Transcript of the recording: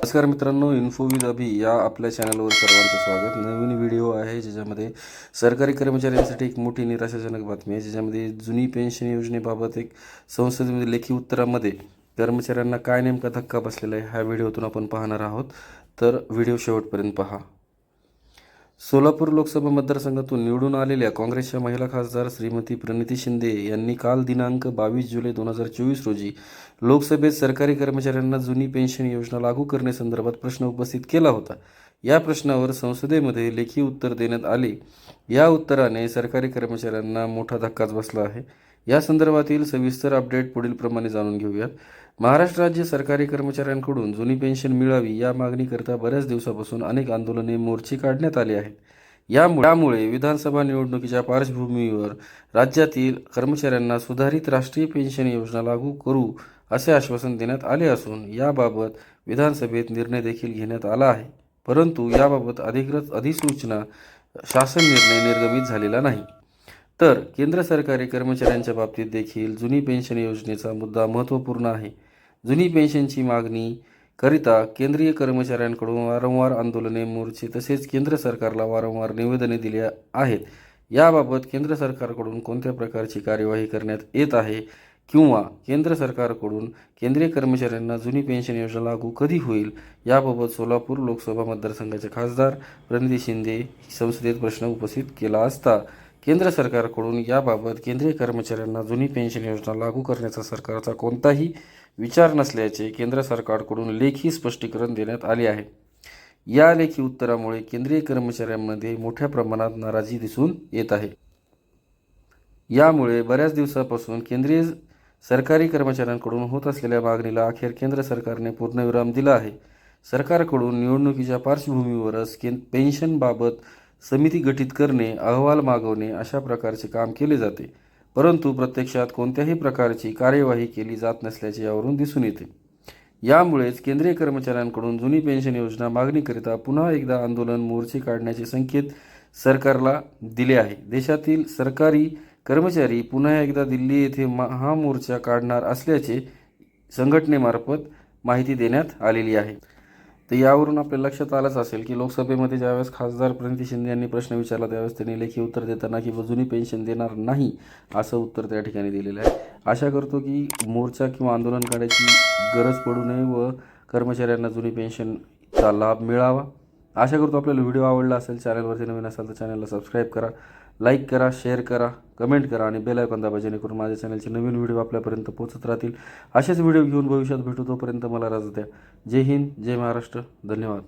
नमस्कार मित्रांनो इन्फो विद अभि या आपल्या चॅनलवर सर्वांचं स्वागत. नवीन व्हिडिओ आहे ज्याच्यामध्ये सरकारी कर्मचाऱ्यांसाठी एक मोठी निराशाजनक बातमी आहे ज्याच्यामध्ये जुनी पेन्शन योजनेबाबत एक संसदेमध्ये लेखी उत्तरामध्ये कर्मचाऱ्यांना काय नेमका धक्का बसलेला आहे ह्या व्हिडिओतून आपण पाहणार आहोत. तर व्हिडिओ शेवटपर्यंत पहा. सोलापूर लोकसभा मतदारसंघातून निवडून आलेल्या काँग्रेसच्या महिला खासदार श्रीमती प्रणिती शिंदे यांनी काल दिनांक बावीस जुलै दोन हजार चोवीस रोजी लोकसभेत सरकारी कर्मचाऱ्यांना जुनी पेन्शन योजना लागू करण्यासंदर्भात प्रश्न उपस्थित केला होता. या प्रश्नावर संसदेमध्ये लेखी उत्तर देण्यात आले. या उत्तराने सरकारी कर्मचाऱ्यांना मोठा धक्काच बसला आहे. या संदर्भातील सविस्तर अपडेट पुढीलप्रमाणे जाणून घेऊयात. महाराष्ट्र राज्य सरकारी कर्मचाऱ्यांकडून जुनी पेन्शन मिळावी या मागणीकरता बऱ्याच दिवसापासून अनेक आंदोलने मोर्चे काढण्यात आले आहेत. यामुळे यामुळे विधानसभा निवडणुकीच्या पार्श्वभूमीवर राज्यातील कर्मचाऱ्यांना सुधारित राष्ट्रीय पेन्शन योजना लागू करू असे आश्वासन देण्यात आले असून याबाबत विधानसभेत निर्णय देखील घेण्यात आला आहे. परंतु याबाबत अधिकृत अधिसूचना शासन निर्णय निर्गमित झालेला नाही. तर केंद्र सरकारी कर्मचाऱ्यांच्या बाबतीत देखील जुनी पेन्शन योजनेचा मुद्दा महत्त्वपूर्ण आहे. जुनी पेन्शनची मागणी करिता केंद्रीय कर्मचाऱ्यांकडून वारंवार आंदोलने मोर्चे तसेच केंद्र सरकारला वारंवार निवेदने दिली आहेत. याबाबत केंद्र सरकारकडून कोणत्या प्रकारची कार्यवाही करण्यात येत आहे किंवा केंद्र सरकारकडून केंद्रीय कर्मचाऱ्यांना जुनी पेन्शन योजना लागू कधी होईल याबाबत सोलापूर लोकसभा मतदारसंघाचे खासदार प्रणिती शिंदे संसदेत प्रश्न उपस्थित केला असता केंद्र सरकारकडून याबाबत केंद्रीय कर्मचाऱ्यांना जुनी पेन्शन योजना लागू करण्याचा सरकारचा कोणताही विचार नसल्याचे केंद्र सरकारकडून लेखी स्पष्टीकरण देण्यात आले आहे. या लेखी उत्तरामुळे केंद्रीय कर्मचाऱ्यांमध्ये मोठ्या प्रमाणात नाराजी दिसून येत आहे. यामुळे बऱ्याच दिवसापासून केंद्रीय सरकारी कर्मचाऱ्यांकडून होत असलेल्या मागणीला अखेर केंद्र सरकारने पूर्णविराम दिला आहे. सरकारकडून निवडणुकीच्या पार्श्वभूमीवरच के पेन्शनबाबत समिती गठीत करणे अहवाल मागवणे अशा प्रकारचे काम केले जाते. परंतु प्रत्यक्षात कोणत्याही प्रकारची कार्यवाही केली जात नसल्याचे यावरून दिसून येते. यामुळेच केंद्रीय कर्मचाऱ्यांकडून जुनी पेन्शन योजना मागणीकरिता पुन्हा एकदा आंदोलन मोर्चे काढण्याचे संकेत सरकारला दिले आहे. देशातील सरकारी कर्मचारी पुन्हा एकदा दिल्ली येथे महामोर्चा काढणार असल्याचे संघटनेमार्फत माहिती देण्यात आलेली आहे. तर यावरून आपल्या लक्षात आलंच असेल की लोकसभेमध्ये ज्यावेळेस खासदार प्रणिती शिंदे यांनी प्रश्न विचारला त्यावेळेस त्यांनी लेखी उत्तर देताना की जुनी पेन्शन देणार नाही असं उत्तर त्या ठिकाणी दिलेलं आहे. आशा करतो की मोर्चा किंवा आंदोलन काढायची गरज पडू नये व कर्मचाऱ्यांना जुनी पेन्शनचा लाभ मिळावा. आशा करतो आपल्याला व्हिडिओ आवडला असेल चॅनलवरती नवीन असाल तर चॅनलला सबस्क्राईब करा. लाईक करा शेअर करा कमेंट करा आणि बेल आयकॉन दाबा जेणेकरून माझ्या चॅनलचे नवीन व्हिडिओ आपल्यापर्यंत पोहोचत राहतील. असेच व्हिडिओ घेऊन भविष्यात भेटू तोपर्यंत मला राज द्या. जय हिंद जय महाराष्ट्र. धन्यवाद.